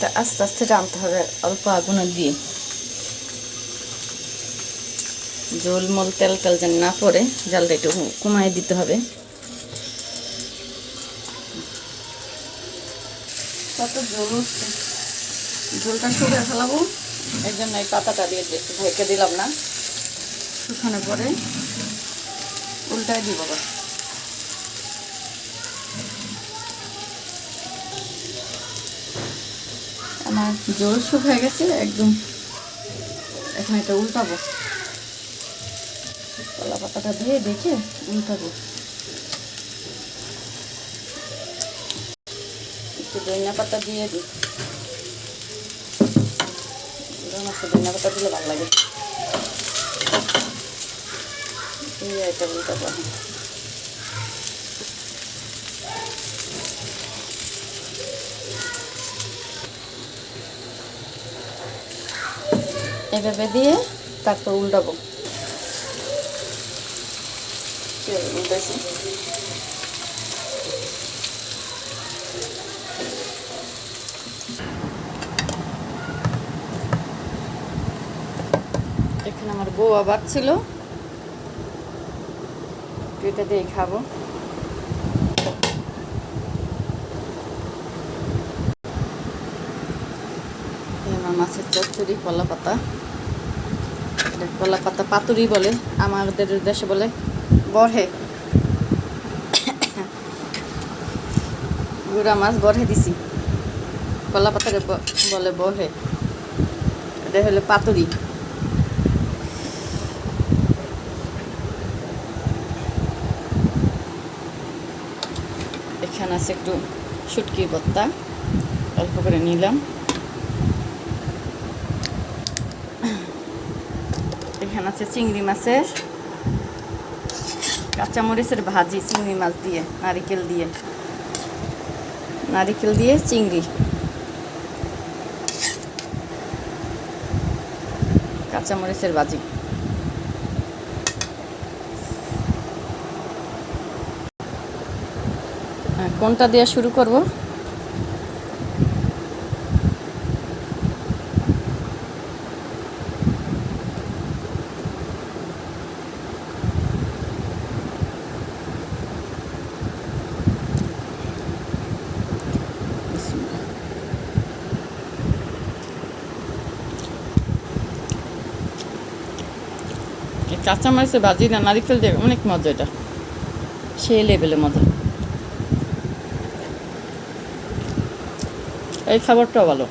এটা আস্তে আস্তে টানতে হবে অল্প আগুনে দিয়ে। জল মল তেল তেল যেন না পড়ে জালটা একটু কমায় দিতে হবে। কত উঠছে ঝোলটা শুকিয়ে ফেলাবো? এই জন্য এই পাতাটা দিয়ে দি- ঢেকে দিলাম না। শুকানোর পরে। উল্টায় দিব আমার জল শুকিয়ে গেছে, একদম এখন এটা উল্টাবো। কলা পাতাটা দিয়ে দেখে উল্টাবো। একটু ধনিয়া পাতা দিয়ে দিই। ধনিয়া পাতা দিলে ভালো লাগে। এটা উল্টাবো এভাবে দিয়ে তারপর উল্টাবো। এখানে আমার বউ আবার ছিল। এটা দিয়ে খাব। মাছের চচ্চড়ি কলা পাতা কলা পাতা পাতুরি বলে, আমাদের দেশে বলে বরহে। গুড়া মাছ বরহে দিছি। কলা পাতাকে বলে বরহে। এটা হলো পাতুরি। এখানে আছে একটু শুটকির ভর্তা অল্প করে নিলাম। এখানে আছে চিংড়ি মাছের কাঁচামরিচের ভাজি চিংড়ি মাছ দিয়ে নারিকেল দিয়ে। নারিকেল দিয়ে চিংড়ি। কাঁচামরিচের ভাজি। হ্যাঁ, কোনটা দিয়ে শুরু করব? এই কাঁচামরিচের ভাজি না নারিকেল দিয়ে অনেক মজা এটা। সেই লেভেলে মজা। এই খাবারটাও ভালো।